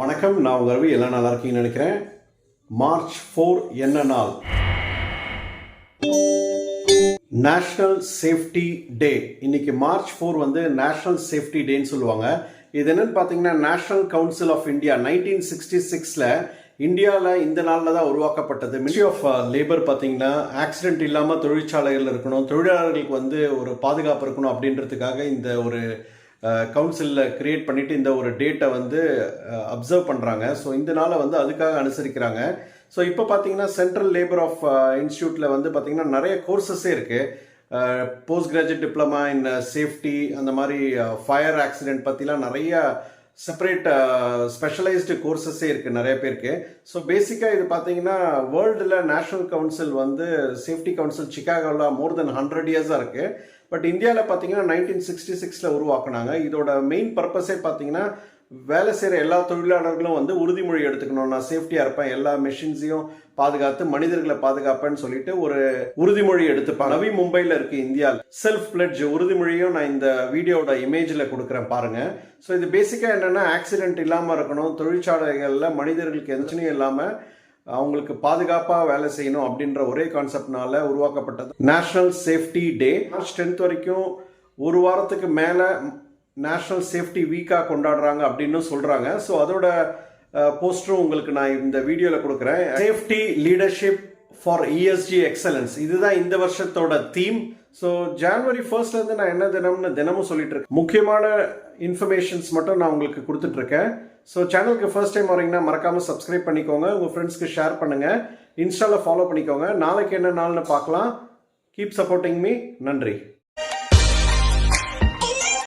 வணக்கம் நான் உங்கள் ரவி எல்லாம் நல்லா இருக்கீங்கன்னு நினைக்கிறேன். மார்ச் ஃபோர் என்ன நாள்? நேஷ்னல் சேஃப்டி டே இன்னைக்கு மார்ச் ஃபோர் வந்து நேஷ்னல் சேஃப்டி டேன்னு சொல்லுவாங்க. இது என்னன்னு பார்த்தீங்கன்னா national council of India nineteen sixty சிக்ஸில் இந்தியாவில் இந்த நாளில் தான் உருவாக்கப்பட்டது. மினிஸ்ட்ரி ஆஃப் லேபர் பார்த்தீங்கன்னா ஆக்சிடென்ட் இல்லாமல் தொழிற்சாலைகள் இருக்கணும் தொழிலாளர்களுக்கு வந்து ஒரு பாதுகாப்பு இருக்கணும் அப்படின்றதுக்காக இந்த ஒரு கவுன்சிலில் கிரியேட் பண்ணிட்டு இந்த ஒரு டேட்டை வந்து அப்சர்வ் பண்ணுறாங்க ஸோ இந்த நாளை வந்து அதுக்காக அனுசரிக்கிறாங்க. ஸோ இப்போ பார்த்தீங்கன்னா சென்ட்ரல் லேபர் ஆஃப் இன்ஸ்டியூட்டில் வந்து பார்த்தீங்கன்னா நிறைய கோர்சஸே இருக்குது post graduate diploma in safety அந்த மாதிரி ஃபயர் ஆக்சிடென்ட் பற்றிலாம் நிறையா செப்பரேட் ஸ்பெஷலைஸ்டு கோர்சஸே இருக்குது நிறைய பேருக்கு. ஸோ பேசிக்காக இது பார்த்தீங்கன்னா வேர்ல்டில் நேஷனல் கவுன்சில் வந்து சேஃப்டி கவுன்சில் சிக்காகோவில் மோர் தென் ஹண்ட்ரட் இயர்ஸாக இருக்குது பட் இந்தியாவில் பார்த்தீங்கன்னா நைன்டீன் சிக்ஸ்டி சிக்ஸில் உருவாக்குனாங்க. இதோட மெயின் பர்பஸே பார்த்தீங்கன்னா வேலை செய்கிற எல்லா தொழிலாளர்களும் வந்து உறுதிமொழி எடுத்துக்கணும். நான் சேஃப்டியாக இருப்பேன். எல்லா மிஷின்ஸையும் பாதுகாத்து மனிதர்களை பாதுகாப்பேன்னு சொல்லிட்டு ஒரு உறுதிமொழி எடுத்துப்பாங்க. நவி மும்பையில் இருக்கு இந்தியா செல்ஃப் பிளட்ஜ் உறுதிமொழியும் நான் இந்த வீடியோட இமேஜில் கொடுக்குறேன் பாருங்க. ஸோ இது பேசிக்காக என்னென்னா ஆக்சிடென்ட் இல்லாமல் இருக்கணும். தொழிற்சாலைகளில் மனிதர்களுக்கு எந்தனையும் இல்லாமல் அவங்களுக்கு பாதுகாப்பாக வேலை செய்யணும் அப்படின்ற ஒரே கான்செப்ட்னால உருவாக்கப்பட்டது. National safety day March tenth வரைக்கும் ஒரு வாரத்துக்கு மேலே நேஷ்னல் சேஃப்டி வீக்காக கொண்டாடுறாங்க அப்படின்னு சொல்கிறாங்க ஸோ அதோட போஸ்டரும் உங்களுக்கு நான் இந்த வீடியோவில் கொடுக்குறேன். Safety leadership for ESG excellence இதுதான் இந்த வருஷத்தோட தீம் ஸோ ஜான்வரி ஃபர்ஸ்ட்லேருந்து நான் என்ன தினம்னு தினமும் சொல்லிட்டு இருக்கேன். முக்கியமான இன்ஃபர்மேஷன்ஸ் மட்டும் நான் உங்களுக்கு கொடுத்துட்ருக்கேன் ஸோ சேனலுக்கு ஃபர்ஸ்ட் டைம் வரீங்கன்னா மறக்காமல் சப்ஸ்கிரைப் பண்ணிக்கோங்க. உங்கள் ஃப்ரெண்ட்ஸ்க்கு ஷேர் பண்ணுங்கள் இன்ஸ்டாவில் ஃபாலோ பண்ணிக்கோங்க. நாளைக்கு என்ன நாள்னு பார்க்கலாம். கீப் சப்போர்ட்டிங் மீ நன்றி.